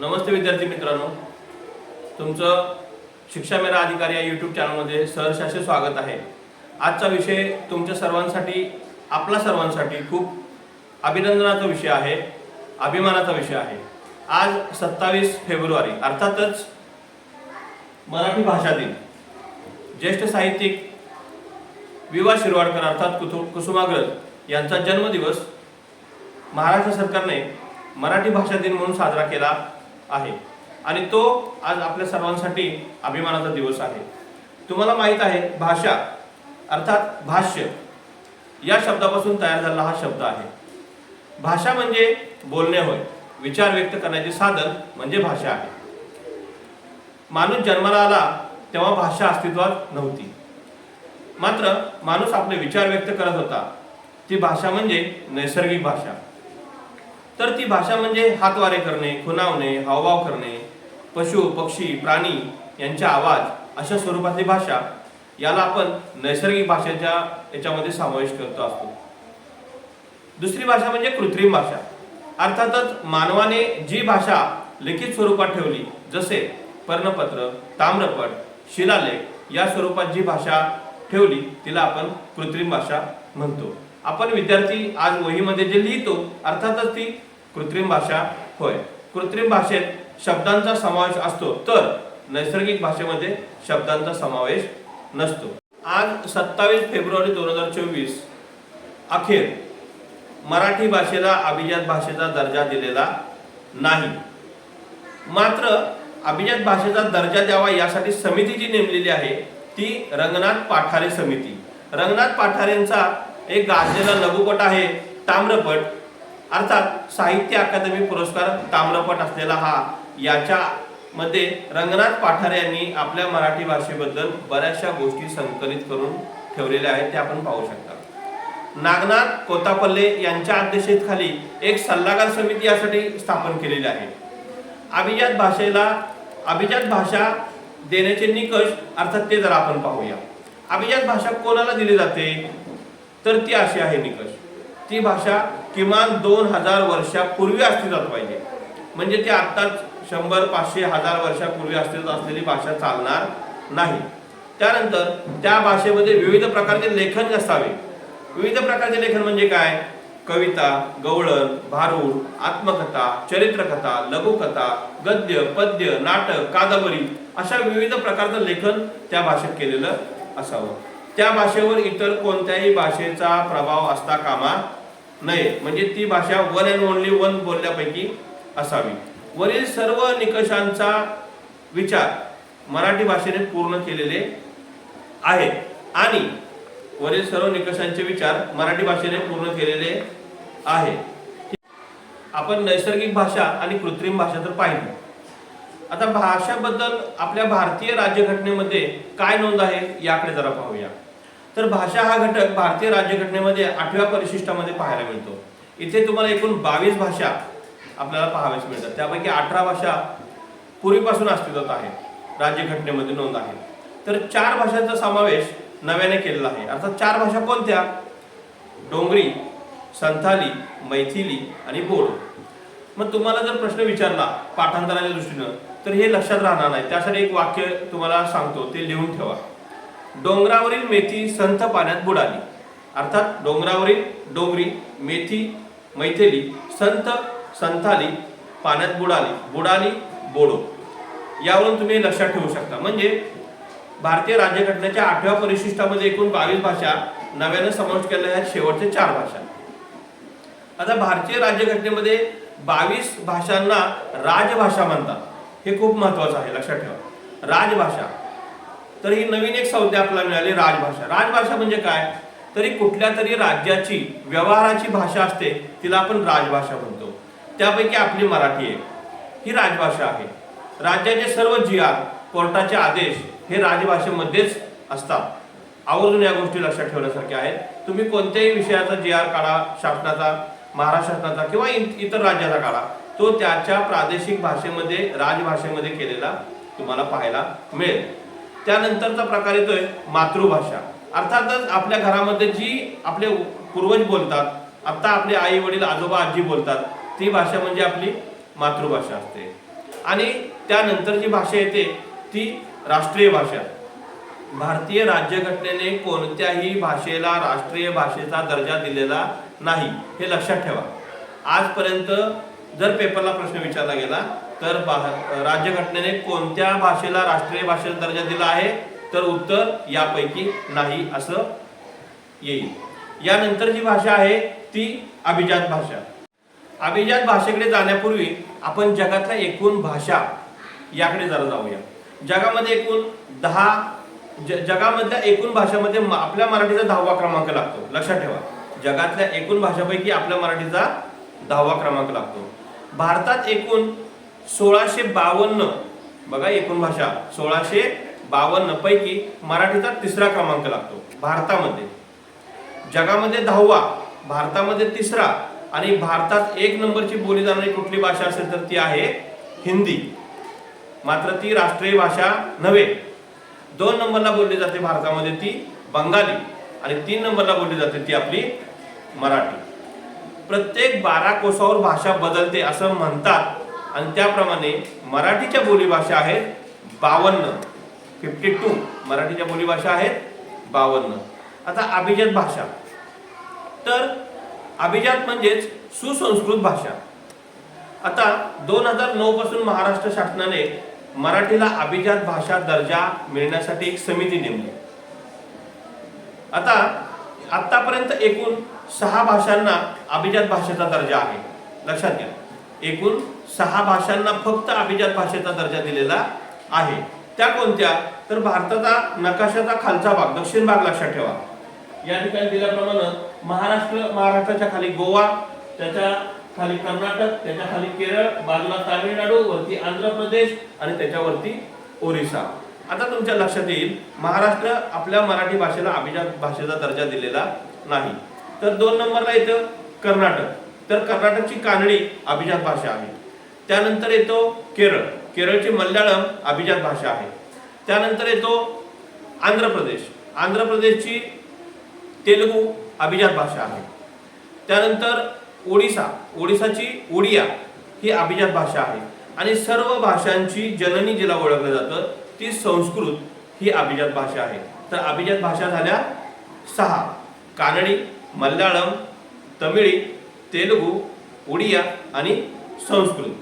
नमस्ते विद्यार्थी मित्रांनो. तुमचं शिक्षा मेरा अधिकारी या यूट्यूब चॅनलमध्ये सहर्षाचे स्वागत आहे. आजचा विषय तुमच्या सर्वांसाठी आपला सर्वांसाठी खूप अभिनंदनाचा विषय आहे अभिमानाचा विषय आहे. आज सत्तावीस फेब्रुवारी अर्थातच मराठी भाषा दिन. ज्येष्ठ साहित्यिक विवा शिरवाडकर अर्थात कुतु कुसुमाग्रज यांचा जन्मदिवस महाराष्ट्र सरकारने मराठी भाषा दिन म्हणून साजरा केला. आहे. आणि तो आज आपल्या सर्वांसाठी अभिमानाचा दिवस आहे. तुम्हाला माहीत आहे भाषा अर्थात भाष्य या शब्दापासून तयार झालेला हा शब्द आहे. भाषा म्हणजे बोलणे होय विचार व्यक्त करण्याचे साधन म्हणजे भाषा आहे. माणूस जन्माला आला तेव्हा भाषा अस्तित्वात नव्हती. मात्र माणूस आपले विचार व्यक्त करत होता. ती भाषा म्हणजे नैसर्गिक भाषा. तर ती भाषा म्हणजे हातवारे करणे खुणावणे हावभाव करणे पशु पक्षी प्राणी यांचे आवाज अशा स्वरूपातली भाषा याला आपण नैसर्गिक भाषेच्या याच्यामध्ये समावेश करतो असतो. दुसरी भाषा म्हणजे कृत्रिम भाषा. अर्थातच मानवाने जी भाषा लिखित स्वरूपात ठेवली जसे पर्णपत्र ताम्रपट शिलालेख या स्वरूपात जी भाषा ठेवली तिला आपण कृत्रिम भाषा म्हणतो. आपण विद्यार्थी आज वहीमध्ये जे लिहितो अर्थातच ती कृत्रिम भाषा होय. कृत्रिम भाषेत शब्दांचा समावेश असतो तर नैसर्गिक भाषेमध्ये शब्दांचा समावेश नसतो. आज सत्तावीस फेब्रुवारी दोन हजार चोवीस अखेर मराठी भाषेला अभिजात भाषेचा दर्जा दिलेला नाही. मात्र अभिजात भाषेचा दर्जा द्यावा यासाठी समिती जी नेमलेली आहे ती रंगनाथ पाठारे समिती. रंगनाथ पाठारेंचा एक गाजलेला लघुपट आहे ताम्रपट. अर्थात साहित्य अकादमी पुरस्कार ताम्रपट असलेला हा. याच्या मध्ये रंगनाथ पाठारे यांनी आपल्या मराठी भाषेबद्दल बऱ्याचशा गोष्टी संकलित करून ठेवलेल्या आहेत ते आपण पाहू शकता. नागनाथ कोतापल्ले यांच्या अध्यक्षतेखाली एक सल्लागार समिती यासाठी स्थापन केलेली आहे. अभिजात भाषेला अभिजात भाषा देण्याचे निकष अर्थात ते जरा आपण पाहूया. अभिजात भाषा कोणाला दिली जाते? तर ती अशी आहे निकष. ती भाषा किमान दोन हजार वर्षापूर्वी अस्तित्वात पाहिजे. म्हणजे ती आत्ताच शंभर पाचशे हजार वर्षापूर्वी अस्तित्वात असलेली भाषा चालणार नाही. त्यानंतर त्या भाषेमध्ये विविध प्रकारचे लेखन असावे विविध प्रकारचे लेखन म्हणजे काय? कविता गवळण भारूड आत्मकथा चरित्रकथा लघुकथा गद्य पद्य नाटक कादंबरी अशा विविध प्रकारचं लेखन त्या भाषेत केलेलं असावं. त्या भाषेवर इतर कोणत्याही भाषेचा प्रभाव असता कामा नये. म्हणजे ती भाषा वन अँड ओनली वन बोलल्यापैकी असावी. वरील सर्व निकषांचा विचार मराठी भाषेने पूर्ण केलेले आहे आणि वरील सर्व निकषांचे विचार मराठी भाषेने पूर्ण केलेले आहे आपण नैसर्गिक भाषा आणि कृत्रिम भाषा तर पाहिली. आता भाषाबद्दल आपल्या भारतीय राज्यघटनेमध्ये काय नोंद आहे याकडे जरा पाहूया. तर भाषा हा घटक भारतीय राज्यघटनेमध्ये आठव्या परिशिष्टामध्ये पाहायला मिळतो. इथे तुम्हाला एकूण बावीस भाषा आपल्याला पाहाव्याच मिळतात. त्यापैकी अठरा भाषा पूर्वीपासून अस्तित्वात आहेत. राज्यघटनेमध्ये नोंद आहे. तर चार भाषांचा समावेश नव्याने केलेला आहे. अर्थात चार भाषा कोणत्या? डोंगरी संथाली मैथिली आणि बोडो. मग तुम्हाला जर प्रश्न विचारला पाठांतराच्या दृष्टीनं तर हे लक्षात राहणार नाही. त्यासाठी एक वाक्य तुम्हाला सांगतो ते लिहून ठेवा. डोंगरावरील मेथी संत पाण्यात बुडाली. अर्थात डोंगरावरील डोंगरी मेथी मैथिली संत संथाली पाण्यात बुडाली. बुडाली बोडो. यावरून तुम्ही लक्षात ठेवू शकता. म्हणजे भारतीय राज्यघटनेच्या आठव्या परिशिष्टामध्ये एकूण बावीस भाषा नव्यानं समावेश केलेल्या आहेत. शेवटचे चार भाषा. आता भारतीय राज्यघटनेमध्ये बावीस भाषांना राजभाषा म्हणतात. हे खूप महत्वाचं आहे लक्षात ठेवा. राजभाषा. तर ही नवीन एक संज्ञा आपल्याला मिळाली राजभाषा. राजभाषा म्हणजे काय? तरी कुठल्या तरी राज्याची व्यवहाराची भाषा असते तिला आपण राजभाषा म्हणतो. त्यापैकी आपली मराठी आहे ही राजभाषा आहे. राज्याचे सर्व जिया कोर्टाचे आदेश हे राजभाषेमध्येच असतात. आवर्जून या गोष्टी लक्षात ठेवण्यासारख्या आहेत. तुम्ही कोणत्याही विषयाचा जी आर काढा शासनाचा महाराष्ट्र शासनाचा किंवा इ- इतर राज्याचा काढा. तो त्याच्या प्रादेशिक भाषेमध्ये राजभाषेमध्ये केलेला तुम्हाला पाहायला मिळेल. त्यानंतरचा प्रकार येतोय मातृभाषा. अर्थातच आपल्या घरामध्ये जी आपले पूर्वज बोलतात आता आपले आई वडील आजोबा आजी बोलतात ती भाषा म्हणजे आपली मातृभाषा असते. आणि त्यानंतर जी भाषा येते ती राष्ट्रीय भाषा. भारतीय राज्यघटनेने कोणत्याही भाषेला राष्ट्रीय भाषेचा दर्जा दिलेला नाही हे लक्षात ठेवा. आजपर्यंत जर पेपरला प्रश्न विचारला गेला तर राज्यघटनेने कोणत्या भाषेला राष्ट्रीय भाषेचा दर्जा दिला आहे? तर उत्तर यापैकी नाही असं येईल. यानंतर जी भाषा आहे ती अभिजात भाषा. अभिजात भाषेकडे जाण्यापूर्वी आपण जगातल्या एकूण भाषा याकडे जरा जाऊया. जगामध्ये एकूण दहा ज जगामधल्या एकूण भाषामध्ये आपल्या मराठीचा दहावा क्रमांक लागतो. लक्षात ठेवा. जगातल्या एकूण भाषापैकी आपल्या मराठीचा दहावा क्रमांक लागतो. भारतात एकूण सोळाशे बावन्न बघा एकूण भाषा सोळाशे बावन्न पैकी मराठीचा तिसरा क्रमांक लागतो भारतामध्ये. जगामध्ये दहावा भारतामध्ये तिसरा आणि भारतात एक नंबरची बोली जाणारी कुठली भाषा असेल तर ती आहे हिंदी. मात्र ती राष्ट्रीय भाषा नव्हे. दोन नंबरला बोलली जाते भारतामध्ये ती बंगाली आणि तीन नंबरला बोलली जाते ती आपली मराठी. प्रत्येक बारा कोसावर भाषा बदलते असं म्हणतात. आणि त्याप्रमाणे मराठीच्या बोलीभाषा आहेत बावन्न. फिफ्टी टू मराठीच्या बोलीभाषा आहेत बावन्न. आता अभिजात भाषा. तर अभिजात म्हणजेच सुसंस्कृत भाषा. आता दोन हजार नऊ पासून महाराष्ट्र शासनाने मराठीला अभिजात भाषा दर्जा मिळण्यासाठी एक समिती नेमली. आता आतापर्यंत एकूण सहा भाषांना अभिजात भाषेचा दर्जा आहे. लक्षात घ्या. एकूण सहा भाषांना फक्त अभिजात भाषेचा दर्जा दिलेला आहे. त्या कोणत्या? तर भारताचा नकाशाचा खालचा भाग दक्षिण भाग लक्षात ठेवा. या ठिकाणी दिल्याप्रमाणे महाराष्ट्र महाराष्ट्राच्या खाली गोवा त्याच्याखाली कर्नाटक त्याच्याखाली केरळ बाजूला तामिळनाडू वरती आंध्र प्रदेश आणि त्याच्यावरती ओरिसा. आता तुमच्या लक्षात येईल महाराष्ट्र आपल्या मराठी भाषेला अभिजात भाषेचा दर्जा दिलेला नाही. तर दोन नंबरला येतं कर्नाटक. तर कर्नाटकची कानडी अभिजात भाषा आहे. त्यानंतर येतो केरळ. केरळची मल्याळम अभिजात भाषा आहे. त्यानंतर येतो आंध्र प्रदेश. आंध्र प्रदेशची तेलुगू अभिजात भाषा आहे. त्यानंतर ओडिसा. ओडिसाची ओडिया ही अभिजात भाषा आहे. आणि सर्व भाषांची जननी जिला ओळखलं जातं ती संस्कृत ही अभिजात भाषा आहे. तर अभिजात भाषा झाल्या सहा. कानडी मल्याळम तमिळी तेलुगू उडिया आणि संस्कृत.